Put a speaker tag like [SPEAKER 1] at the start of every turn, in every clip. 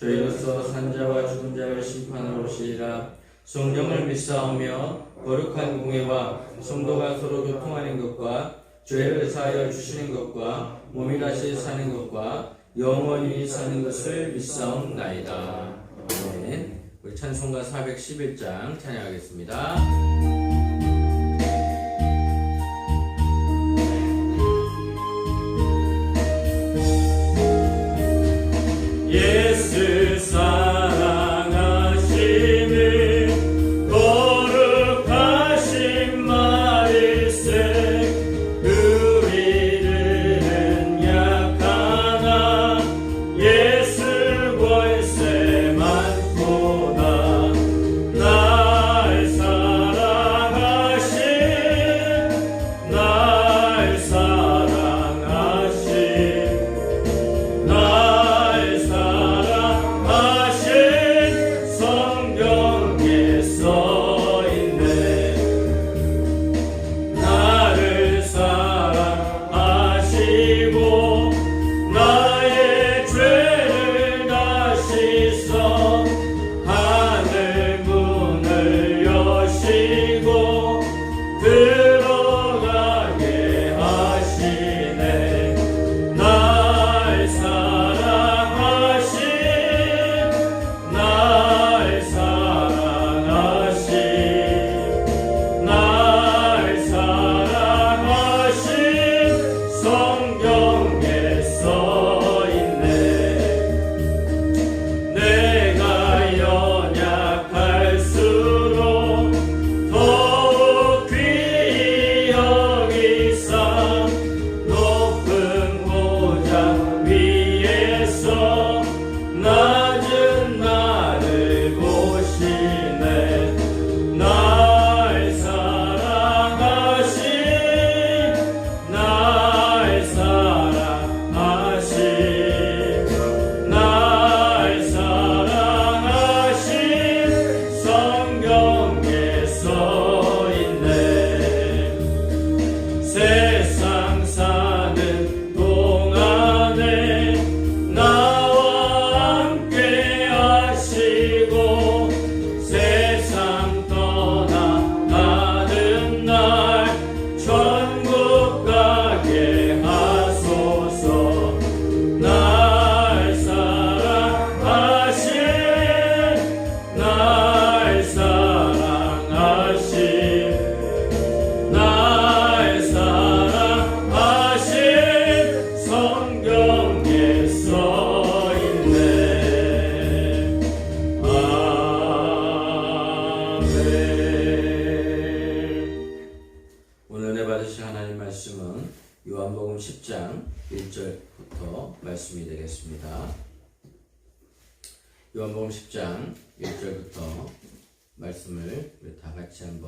[SPEAKER 1] 저희로서 산자와 죽은 자를 심판하러 오시리라 성령을 믿사오며 거룩한 공예와 성도가 서로 교통하는 것과 죄를 사하여 주시는 것과 몸이 다시 사는 것과 영원히 사는 것을 믿사옵나이다. 아멘. 우리 찬송가 411장 찬양하겠습니다.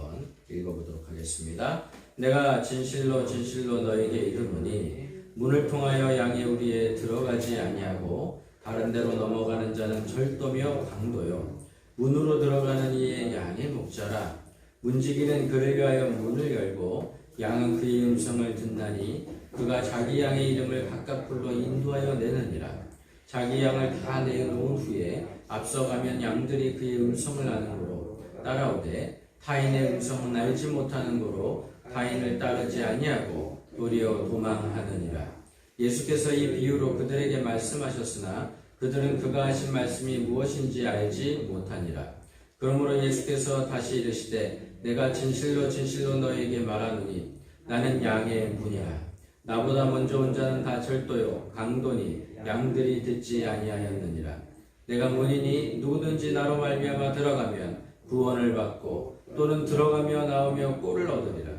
[SPEAKER 1] 한번 읽어보도록 하겠습니다. 내가 진실로 진실로 너에게 이르노니 문을 통하여 양의 우리에 들어가지 아니하고 다른 데로 넘어가는 자는 절도며 강도요. 문으로 들어가는 이의 양의 목자라. 문지기는 그를 위하여 문을 열고 양은 그의 음성을 듣나니 그가 자기 양의 이름을 불러 인도하여 내느니라. 자기 양을 다 내놓은 후에 앞서가면 양들이 그의 음성을 아는 고로 따라오되 타인의 음성은 알지 못하는 고로 타인을 따르지 아니하고 도리어 도망하느니라. 예수께서 이 비유로 그들에게 말씀하셨으나 그들은 그가 하신 말씀이 무엇인지 알지 못하니라. 그러므로 예수께서 다시 이르시되 내가 진실로 진실로 너에게 말하노니 나는 양의 문이라. 나보다 먼저 온 자는 다 절도요 강도니 양들이 듣지 아니하였느니라. 내가 문이니 누구든지 나로 말미암아 들어가면 구원을 받고 또는 들어가며 나오며 꼴을 얻으리라.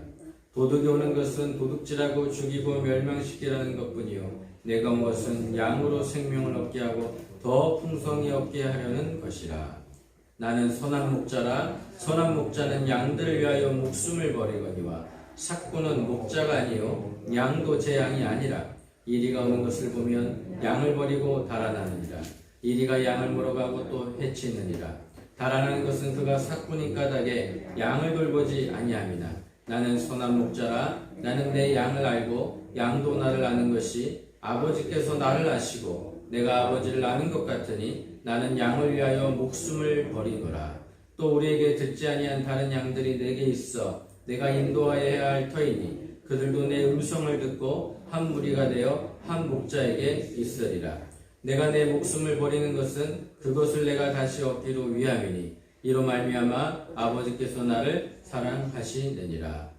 [SPEAKER 1] 도둑이 오는 것은 도둑질하고 죽이고 멸망시키라는 것뿐이요. 내가 온 것은 양으로 생명을 얻게 하고 더 풍성히 얻게 하려는 것이라. 나는 선한 목자라. 선한 목자는 양들을 위하여 목숨을 버리거니와 삭구는 목자가 아니요. 양도 제 양이 아니라 이리가 오는 것을 보면 양을 버리고 달아나느니라. 이리가 양을 물어가고 또 해치느니라 달아나는 것은 그가 삭구니 까닭에 양을 돌보지 아니함이나 나는 선한 목자라 나는 내 양을 알고 양도 나를 아는 것이 아버지께서 나를 아시고 내가 아버지를 아는 것 같으니 나는 양을 위하여 목숨을 버리노라. 또 우리에게 듣지 아니한 다른 양들이 내게 있어 내가 인도하여야 할 터이니 그들도 내 음성을 듣고 한 무리가 되어 한 목자에게 있으리라. 내가 내 목숨을 버리는 것은 그것을 내가 다시 얻기로 위함이니 이로 말미암아 아버지께서 나를 사랑하시느니라.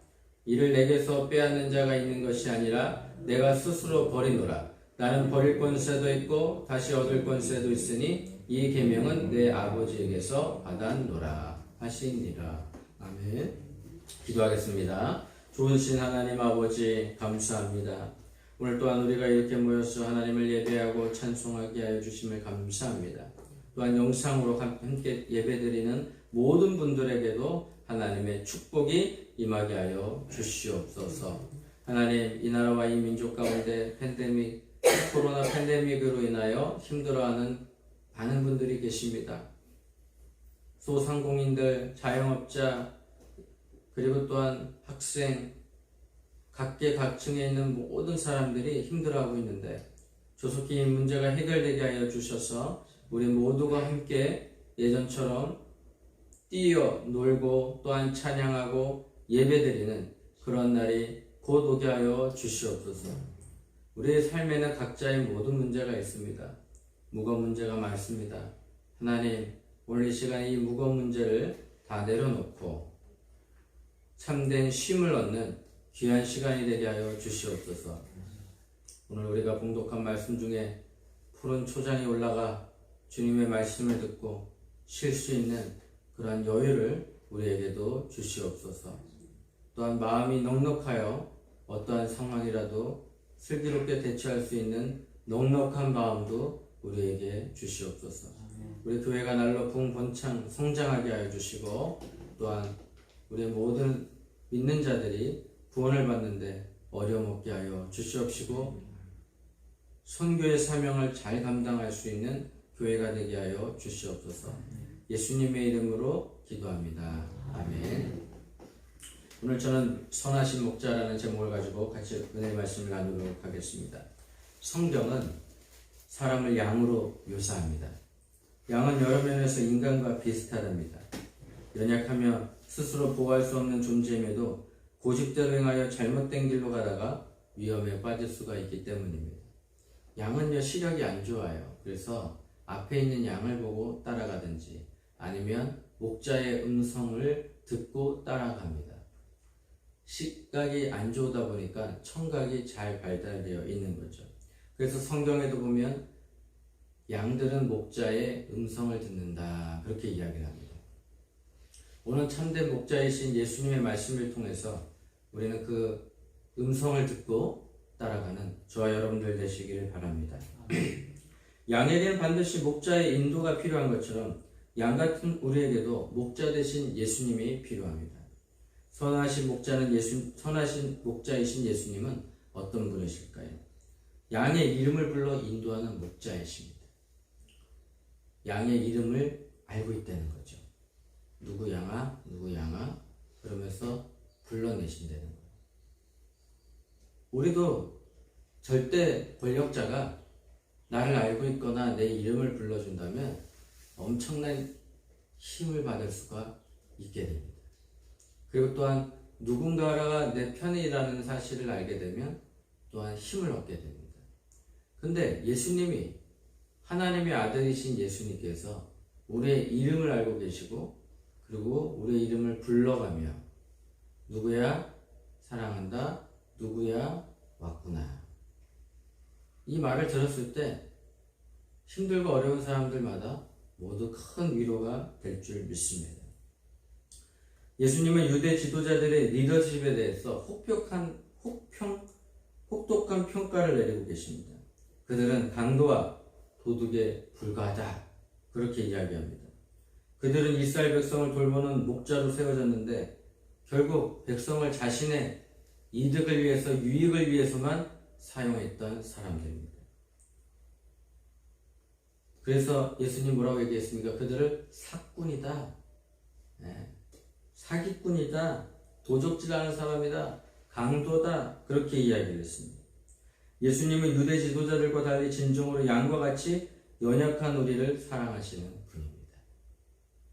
[SPEAKER 1] 이를 내게서 빼앗는 자가 있는 것이 아니라 내가 스스로 버리노라. 나는 버릴 권세도 있고 다시 얻을 권세도 있으니 이 계명은 내 아버지에게서 받았노라 하시니라. 아멘. 기도하겠습니다. 좋으신 하나님 아버지 감사합니다. 오늘 또한 우리가 이렇게 모여서 하나님을 예배하고 찬송하게 하여 주심을 감사합니다 또한 영상으로 함께 예배드리는 모든 분들에게도 하나님의 축복이 임하게 하여 주시옵소서. 하나님, 이 나라와 이 민족 가운데 팬데믹, 코로나 팬데믹으로 인하여 힘들어하는 많은 분들이 계십니다. 소상공인들, 자영업자, 그리고 또한 학생, 각계각층에 있는 모든 사람들이 힘들어하고 있는데 조속히 이 문제가 해결되게 하여 주셔서 우리 모두가 함께 예전처럼 뛰어 놀고 또한 찬양하고 예배드리는 그런 날이 곧 오게 하여 주시옵소서. 우리의 삶에는 각자의 모든 문제가 있습니다. 무거운 문제가 많습니다. 하나님, 오늘 이 시간에 이 무거운 문제를 다 내려놓고 참된 쉼을 얻는 귀한 시간이 되게 하여 주시옵소서. 오늘 우리가 봉독한 말씀 중에 푸른 초장에 올라가 주님의 말씀을 듣고 쉴 수 있는 그러한 여유를 우리에게도 주시옵소서. 또한 마음이 넉넉하여 어떠한 상황이라도 슬기롭게 대처할 수 있는 넉넉한 마음도 우리에게 주시옵소서. 우리 교회가 날로 붕번창 성장하게 하여 주시고 또한 우리 모든 믿는 자들이 구원을 받는데 어려움 없게 하여 주시옵시고 선교의 사명을 잘 감당할 수 있는 교회가 되게 하여 주시옵소서. 예수님의 이름으로 기도합니다. 아멘. 오늘 저는 선하신 목자라는 제목을 가지고 같이 은혜 말씀을 나누도록 하겠습니다. 성경은 사람을 양으로 묘사합니다. 양은 여러 면에서 인간과 비슷하답니다. 연약하며 스스로 보호할 수 없는 존재임에도 고집대로 행하여 잘못된 길로 가다가 위험에 빠질 수가 있기 때문입니다. 양은요 시력이 안 좋아요. 그래서 앞에 있는 양을 보고 따라가든지 아니면 목자의 음성을 듣고 따라갑니다. 시각이 안 좋다 보니까 청각이 잘 발달되어 있는 거죠. 그래서 성경에도 보면 양들은 목자의 음성을 듣는다. 그렇게 이야기를 합니다. 오늘 참된 목자이신 예수님의 말씀을 통해서 우리는 그 음성을 듣고 따라가는 저와 여러분들 되시기를 바랍니다. 양에게는 반드시 목자의 인도가 필요한 것처럼 양 같은 우리에게도 목자 대신 예수님이 필요합니다. 선하신 목자는 예수 선하신 목자이신 예수님은 어떤 분이실까요? 양의 이름을 불러 인도하는 목자이십니다. 양의 이름을 알고 있다는 거죠. 누구 양아, 누구 양아, 그러면서 불러내신다는 거예요. 우리도 절대 권력자가 나를 알고 있거나 내 이름을 불러준다면 엄청난 힘을 받을 수가 있게 됩니다. 그리고 또한 누군가가 내 편이라는 사실을 알게 되면 또한 힘을 얻게 됩니다. 근데 예수님이 하나님의 아들이신 예수님께서 우리의 이름을 알고 계시고 그리고 우리의 이름을 불러가며 누구야 사랑한다 누구야 왔구나 이 말을 들었을 때 힘들고 어려운 사람들마다 모두 큰 위로가 될 줄 믿습니다. 예수님은 유대 지도자들의 리더십에 대해서 혹평한 혹평 혹독한 평가를 내리고 계십니다. 그들은 강도와 도둑에 불과하다. 그렇게 이야기합니다. 그들은 이스라엘 백성을 돌보는 목자로 세워졌는데 결국 백성을 자신의 이득을 위해서 유익을 위해서만 사용했던 사람들입니다. 그래서 예수님 뭐라고 얘기했습니까? 그들을 사꾼이다. 예, 사기꾼이다. 도적질하는 사람이다. 강도다. 그렇게 이야기를 했습니다. 예수님은 유대 지도자들과 달리 진정으로 양과 같이 연약한 우리를 사랑하시는 분입니다.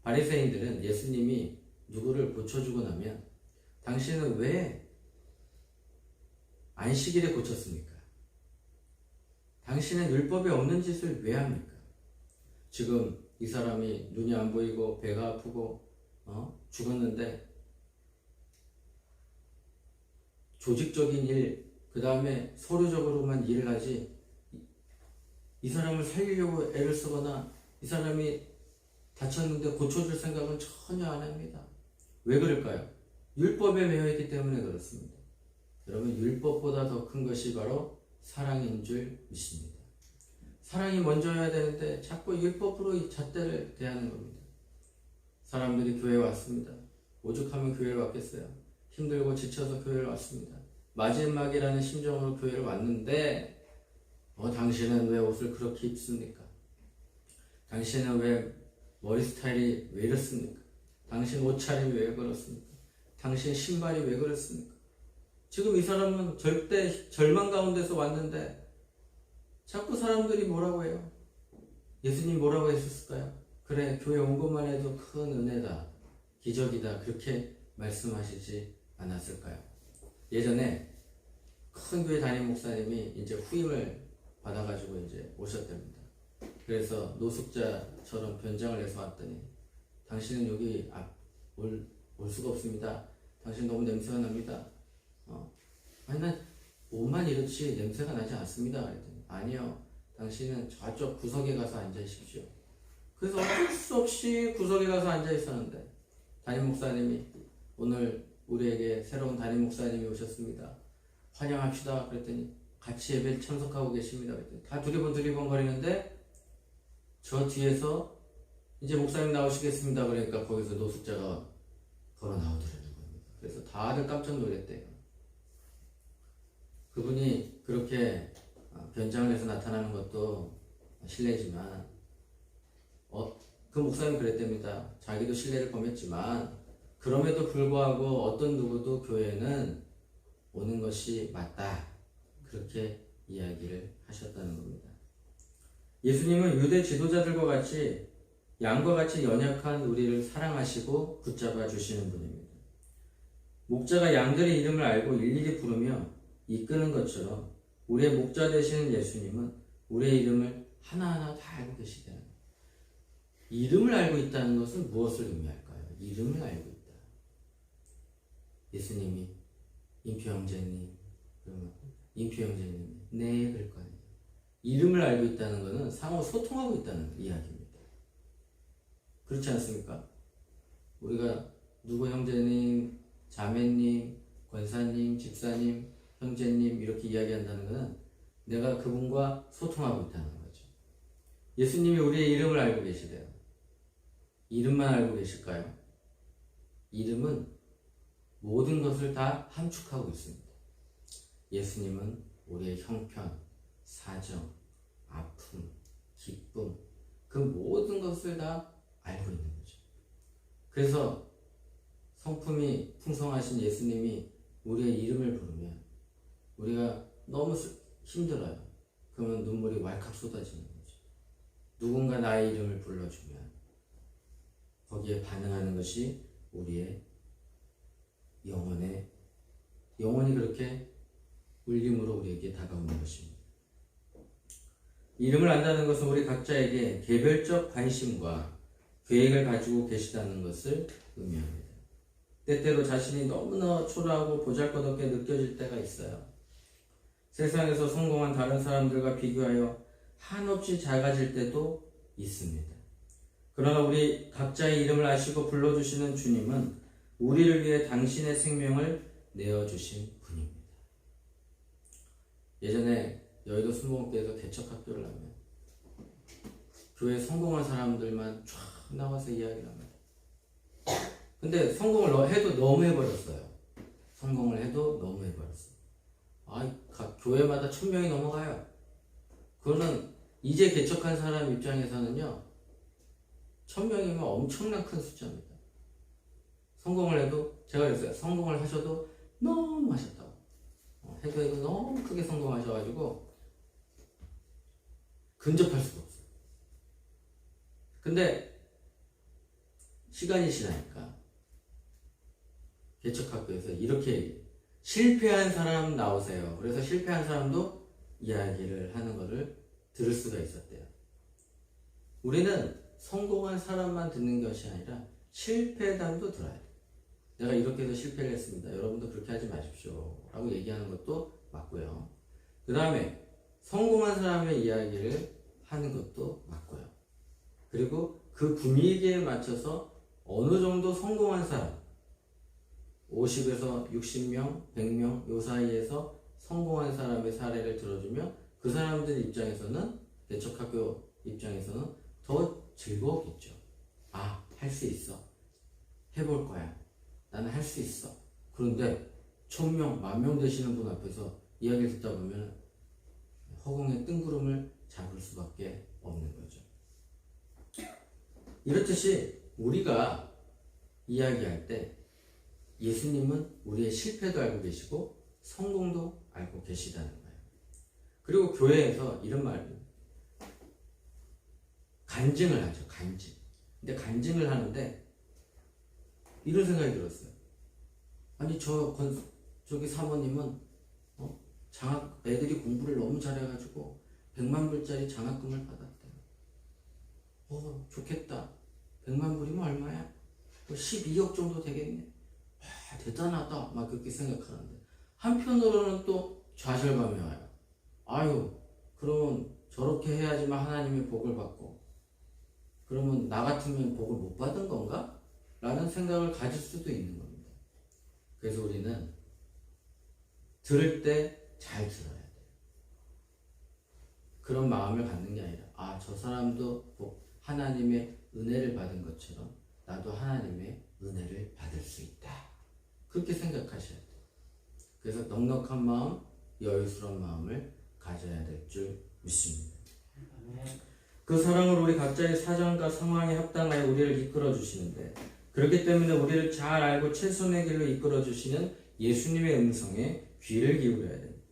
[SPEAKER 1] 바리새인들은 예수님이 누구를 고쳐주고 나면 당신은 왜 안식일에 고쳤습니까? 당신은 율법에 없는 짓을 왜 합니까? 지금 이 사람이 눈이 안 보이고 배가 아프고 어? 죽었는데 조직적인 일, 그 다음에 서류적으로만 일을 하지 이- 이 사람을 살리려고 애를 쓰거나 이 사람이 다쳤는데 고쳐줄 생각은 전혀 안 합니다. 왜 그럴까요? 율법에 매여 있기 때문에 그렇습니다. 여러분 율법보다 더 큰 것이 바로 사랑인 줄 믿습니다. 사랑이 먼저여야 되는데 자꾸 율법으로 이 잣대를 대하는 겁니다. 사람들이 교회에 왔습니다. 오죽하면 교회에 왔겠어요. 힘들고 지쳐서 교회를 왔습니다. 마지막이라는 심정으로 교회를 왔는데 어, 당신은 왜 옷을 그렇게 입습니까? 당신은 왜 머리 스타일이 왜 이렇습니까? 당신 옷차림이 왜 그렇습니까? 당신 신발이 왜 그렇습니까? 지금 이 사람은 절대 절망 가운데서 왔는데 자꾸 사람들이 뭐라고 해요? 예수님 뭐라고 했었을까요? 그래 교회 온 것만 해도 큰 은혜다 기적이다 그렇게 말씀하시지 않았을까요? 예전에 큰 교회 담임 목사님이 이제 후임을 받아가지고 이제 오셨답니다. 그래서 노숙자처럼 변장을 해서 왔더니 당신은 여기 앞, 올, 올 수가 없습니다. 당신 너무 냄새가 납니다. 어. 아니 난 옷만 이렇지 냄새가 나지 않습니다. 그랬더니 아니요. 당신은 저쪽 구석에 가서 앉아 있십시오. 그래서 어쩔 수 없이 구석에 가서 앉아 있었는데 담임 목사님이 오늘 우리에게 새로운 담임 목사님이 오셨습니다. 환영합시다. 그랬더니 같이 예배 참석하고 계십니다. 그랬더니 다 두리번 두리번 거리는데 저 뒤에서 이제 목사님 나오시겠습니다. 그러니까 거기서 노숙자가 걸어 나오더라는 겁니다. 그래서 다들 깜짝 놀랐대요. 그분이 그렇게 어, 변장을 해서 나타나는 것도 실례지만 어, 그 목사님 그랬답니다. 자기도 신뢰를 범했지만 그럼에도 불구하고 어떤 누구도 교회는 오는 것이 맞다. 그렇게 이야기를 하셨다는 겁니다. 예수님은 유대 지도자들과 같이 양과 같이 연약한 우리를 사랑하시고 붙잡아 주시는 분입니다. 목자가 양들의 이름을 알고 일일이 부르며 이끄는 것처럼 우리의 목자 되시는 예수님은 우리의 이름을 하나하나 다 알고 계시다는 거예요. 이름을 알고 있다는 것은 무엇을 의미할까요? 이름을 알고 있다. 예수님이 인표 형제님 그러면 인표 형제님 네 그럴 거 아니에요. 이름을 알고 있다는 것은 상호 소통하고 있다는 이야기입니다. 그렇지 않습니까? 우리가 누구 형제님, 자매님, 권사님, 집사님, 형제님 이렇게 이야기한다는 것은 내가 그분과 소통하고 있다는 거죠. 예수님이 우리의 이름을 알고 계시대요. 이름만 알고 계실까요? 이름은 모든 것을 다 함축하고 있습니다. 예수님은 우리의 형편, 사정, 아픔, 기쁨, 그 모든 것을 다 알고 있는 거죠. 그래서 성품이 풍성하신 예수님이 우리의 이름을 부르면 우리가 너무 슬- 힘들어요. 그러면 눈물이 왈칵 쏟아지는 거죠. 누군가 나의 이름을 불러주면 거기에 반응하는 것이 우리의 영혼의 영혼이 그렇게 울림으로 우리에게 다가오는 것입니다. 이름을 안다는 것은 우리 각자에게 개별적 관심과 계획을 가지고 계시다는 것을 의미합니다. 때때로 자신이 너무나 초라하고 보잘것없게 느껴질 때가 있어요. 세상에서 성공한 다른 사람들과 비교하여 한없이 작아질 때도 있습니다. 그러나 우리 각자의 이름을 아시고 불러주시는 주님은 우리를 위해 당신의 생명을 내어주신 분입니다. 예전에 여의도 순복음교에서 개척학교를 하면 교회 성공한 사람들만 쫙 나와서 이야기를 합니다. 근데 성공을 너- 해도 너무 해버렸어요. 성공을 해도 너무 해버렸어. 아, 각 교회마다 천 명이 넘어가요. 그거는 이제 개척한 사람 입장에서는요, 천 명이면 엄청난 큰 숫자입니다. 성공을 해도 제가 그랬어요. 성공을 하셔도 너무 하셨다고. 어, 해도 해도 너무 크게 성공하셔가지고 근접할 수가 없어요. 근데 시간이 지나니까 개척학교에서 이렇게. 실패한 사람 나오세요. 그래서 실패한 사람도 이야기를 하는 것을 들을 수가 있었대요. 우리는 성공한 사람만 듣는 것이 아니라 실패담도 들어야 돼요. 내가 이렇게 해서 실패를 했습니다. 여러분도 그렇게 하지 마십시오. 라고 얘기하는 것도 맞고요. 그 다음에 성공한 사람의 이야기를 하는 것도 맞고요. 그리고 그 분위기에 맞춰서 어느 정도 성공한 사람, 50에서 60명, 100명 요 사이에서 성공한 사람의 사례를 들어주면 그 사람들 입장에서는 개척학교 입장에서는 더 즐거웠겠죠. 아, 할 수 있어. 해볼 거야. 나는 할 수 있어. 그런데 천명, 만명 되시는 분 앞에서 이야기를 듣다 보면 허공에 뜬구름을 잡을 수밖에 없는 거죠. 이렇듯이 우리가 이야기할 때 예수님은 우리의 실패도 알고 계시고 성공도 알고 계시다는 거예요. 그리고 교회에서 이런 말을 간증을 하죠. 간증. 근데 간증을 하는데 이런 생각이 들었어요. 아니 저 건, 저기 사모님은 어? 장학 애들이 공부를 너무 잘해가지고 100만 불짜리 장학금을 받았대요. 어 좋겠다. 100만 불이면 얼마야? 12억 정도 되겠네. 와 대단하다. 막 그렇게 생각하는데 한편으로는 또 좌절감이 와요. 아유 그러면 저렇게 해야지만 하나님의 복을 받고 그러면 나 같으면 복을 못 받은 건가? 라는 생각을 가질 수도 있는 겁니다. 그래서 우리는 들을 때 잘 들어야 돼요. 그런 마음을 갖는 게 아니라, 아, 저 사람도 복, 하나님의 은혜를 받은 것처럼 나도 하나님의 은혜를 받을 수 있다. 그렇게 생각하셔야 돼요. 그래서 넉넉한 마음, 여유스러운 마음을 가져야 될 줄 믿습니다. 그 사랑을 우리 각자의 사정과 상황에 합당하여 우리를 이끌어 주시는데 그렇기 때문에 우리를 잘 알고 최선의 길로 이끌어 주시는 예수님의 음성에 귀를 기울여야 됩니다.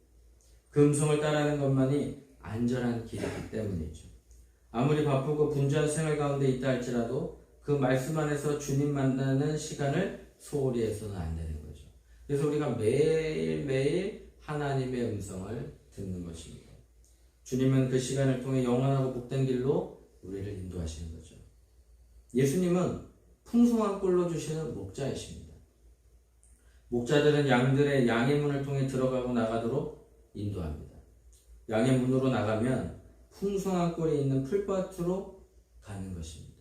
[SPEAKER 1] 그 음성을 따르는 것만이 안전한 길이기 때문이죠. 아무리 바쁘고 분주한 생활 가운데 있다 할지라도 그 말씀 안에서 주님 만나는 시간을 소홀히 해서는 안 되는 거죠. 그래서 우리가 매일매일 하나님의 음성을 듣는 것입니다. 주님은 그 시간을 통해 영원하고 복된 길로 우리를 인도하시는 거죠. 예수님은 풍성한 꼴로 주시는 목자이십니다. 목자들은 양들의 양의 문을 통해 들어가고 나가도록 인도합니다. 양의 문으로 나가면 풍성한 꼴이 있는 풀밭으로 가는 것입니다.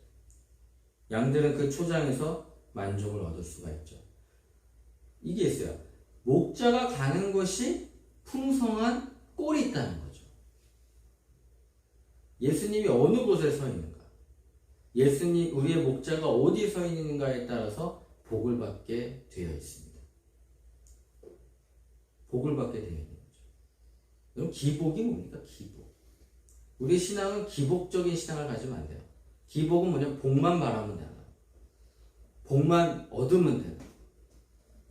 [SPEAKER 1] 양들은 그 초장에서 만족을 얻을 수가 있죠. 이게 있어요. 목자가 가는 것이 풍성한 꼴이 있다는 거죠. 예수님이 어느 곳에 서 있는가? 예수님, 우리의 목자가 어디 서 있는가에 따라서 복을 받게 되어 있습니다. 복을 받게 되어 있는 거죠. 그럼 기복이 뭡니까? 기복. 우리 신앙은 기복적인 신앙을 가지면 안 돼요. 기복은 뭐냐? 복만 바라면 거예요. 복만 얻으면 거예요.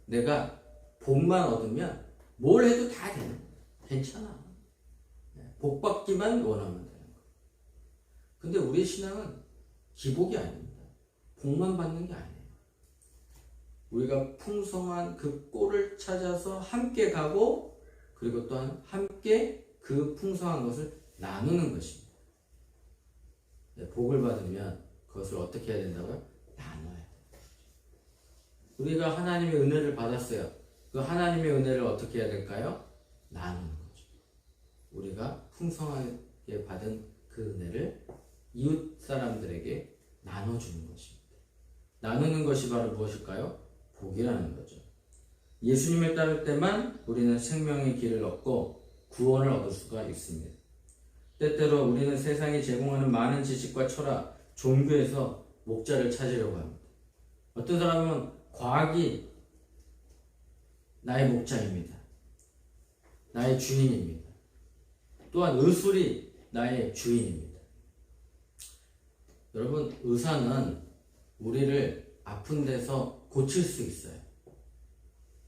[SPEAKER 1] 내가 복만 얻으면 뭘 해도 다 거예요. 괜찮아. 네, 복 받기만 원하면 되는 거예요. 근데 우리 신앙은 기복이 아닙니다. 복만 받는 게 아니에요. 우리가 풍성한 그 꼴을 찾아서 함께 가고 그리고 또한 함께 그 풍성한 것을 나누는 것입니다. 네, 복을 받으면 그것을 어떻게 해야 된다고요? 나눠야. 우리가 하나님의 은혜를 받았어요. 그 하나님의 은혜를 어떻게 해야 될까요? 나누는 거죠. 우리가 풍성하게 받은 그 은혜를 이웃 사람들에게 나눠주는 것입니다. 나누는 것이 바로 무엇일까요? 복이라는 거죠. 예수님을 따를 때만 우리는 생명의 길을 얻고 구원을 얻을 수가 있습니다. 때때로 우리는 세상이 제공하는 많은 지식과 철학, 종교에서 목자를 찾으려고 합니다. 어떤 사람은 과학이 나의 목자입니다. 나의 주인입니다. 또한 의술이 나의 주인입니다. 여러분, 의사는 우리를 아픈 데서 고칠 수 있어요.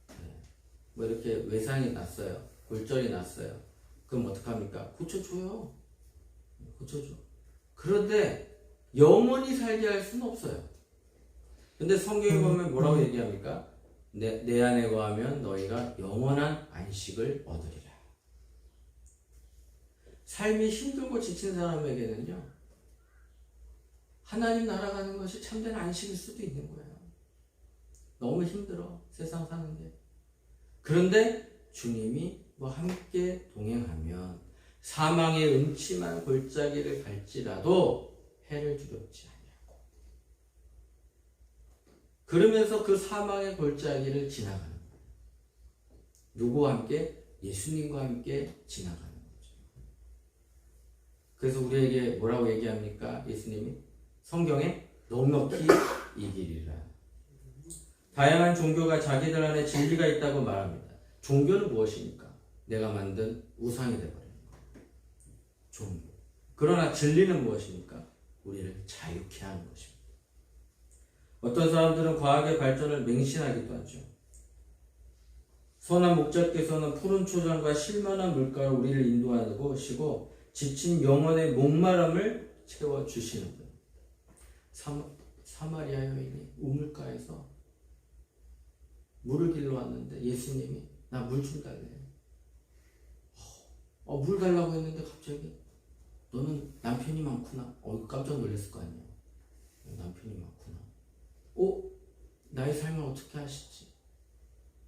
[SPEAKER 1] 네. 뭐 이렇게 외상이 났어요. 골절이 났어요. 그럼 어떡합니까? 고쳐줘요. 고쳐줘. 그런데 영원히 살게 할 수는 없어요. 근데 성경에 보면 뭐라고 얘기합니까? 내, 내 안에 거하면 너희가 영원한 안식을 얻으리라. 삶이 힘들고 지친 사람에게는요, 하나님 나라 가는 것이 참된 안식일 수도 있는 거예요. 너무 힘들어, 세상 사는 게. 그런데 주님이 뭐 함께 동행하면 사망의 음침한 골짜기를 갈지라도 해를 두렵지 아니하고 그러면서 그 사망의 골짜기를 지나가는. 누구와 함께? 예수님과 함께 지나가는 거죠. 그래서 우리에게 뭐라고 얘기합니까? 예수님이 성경에 넉넉히 이기리라. 다양한 종교가 자기들 안에 진리가 있다고 말합니다. 종교는 무엇입니까? 내가 만든 우상이 되어버리는 거예요. 종교. 그러나 진리는 무엇입니까? 우리를 자유케 하는 것입니다. 어떤 사람들은 과학의 발전을 맹신하기도 하죠. 선한 목자께서는 푸른 초장과 실만한 물가로 우리를 인도하고 시고 지친 영혼의 목마름을 채워주시는 분. 사, 사마리아 여인이 우물가에서 물을 길러 왔는데 예수님이 나 물 좀 달래. 어, 물 달라고 했는데 갑자기 너는 남편이 많구나. 어, 깜짝 놀랐을 거 아니야. 남편이 많구나. 어? 나의 삶을 어떻게 하시지?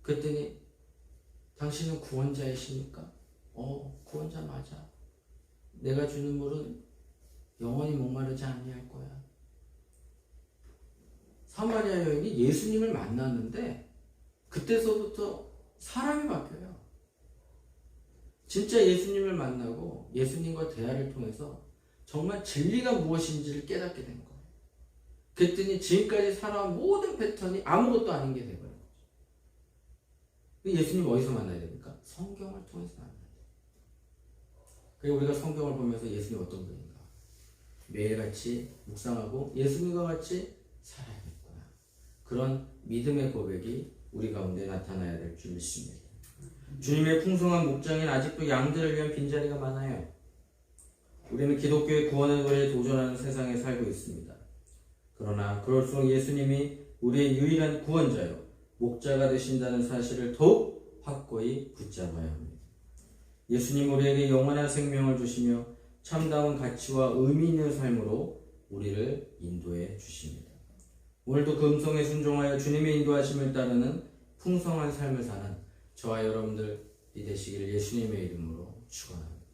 [SPEAKER 1] 그랬더니 당신은 구원자이십니까? 어, 구원자 맞아. 내가 주는 물은 영원히 목마르지 아니할 거야. 사마리아 여인이 예수님을 만났는데 그때서부터 사람이 바뀌어요. 진짜 예수님을 만나고 예수님과 대화를 통해서 정말 진리가 무엇인지를 깨닫게 된 거예요. 그랬더니 지금까지 살아온 모든 패턴이 아무것도 아닌 게 돼버린 거죠. 근데 예수님 어디서 만나야 됩니까? 성경을 통해서 만나야 돼요. 그리고 우리가 성경을 보면서 예수님 어떤 분인가? 매일같이 묵상하고 예수님과 같이 살아야겠구나. 그런 믿음의 고백이 우리 가운데 나타나야 될 줄 믿습니다. 주님의 풍성한 목장엔 아직도 양들을 위한 빈자리가 많아요. 우리는 기독교의 구원의 도에 도전하는 세상에 살고 있습니다. 그러나 그럴수록 예수님이 우리의 유일한 구원자요, 목자가 되신다는 사실을 더욱 확고히 붙잡아야 합니다. 예수님 우리에게 영원한 생명을 주시며 참다운 가치와 의미 있는 삶으로 우리를 인도해 주십니다. 오늘도 그 음성에 순종하여 주님의 인도하심을 따르는 풍성한 삶을 사는 저와 여러분들이 되시기를 예수님의 이름으로 축원합니다.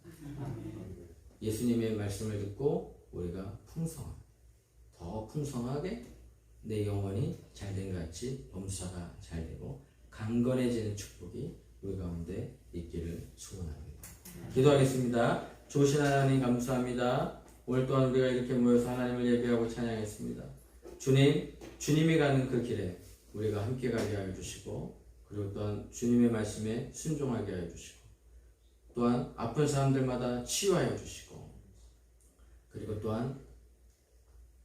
[SPEAKER 1] 예수님의 말씀을 듣고 우리가 풍성한 더 풍성하게 내 영혼이 잘된 같이 범사가 잘 되고 강건해지는 축복이 우리 가운데 있기를 소원합니다. 기도하겠습니다. 좋으신 하나님 감사합니다. 오늘 또한 우리가 이렇게 모여서 하나님을 예배하고 찬양했습니다. 주님, 주님이 가는 그 길에 우리가 함께 가게 하여 주시고 그리고 또한 주님의 말씀에 순종하게 하여 주시고 또한 아픈 사람들마다 치유하여 주시고 그리고 또한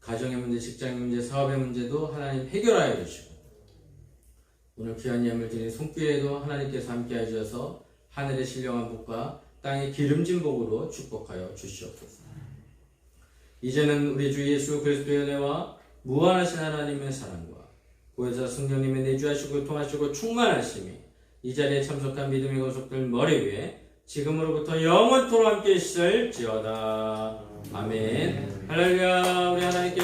[SPEAKER 1] 가정의 문제, 직장의 문제, 사업의 문제도 하나님 해결하여 주시고 오늘 귀한 예물 드린 손길에도 하나님께서 함께 하셔서 하늘의 신령한 복과 땅의 기름진 복으로 축복하여 주시옵소서. 이제는 우리 주 예수 그리스도의 은혜와 무한하신 하나님의 사랑과 구혜자 성령님의 내주하시고 통하시고 충만하심이 이 자리에 참석한 믿음의 거속들 머리 위에 지금으로부터 영원토록 함께 있을지어다. 아멘. 할렐루야. 우리 하나님께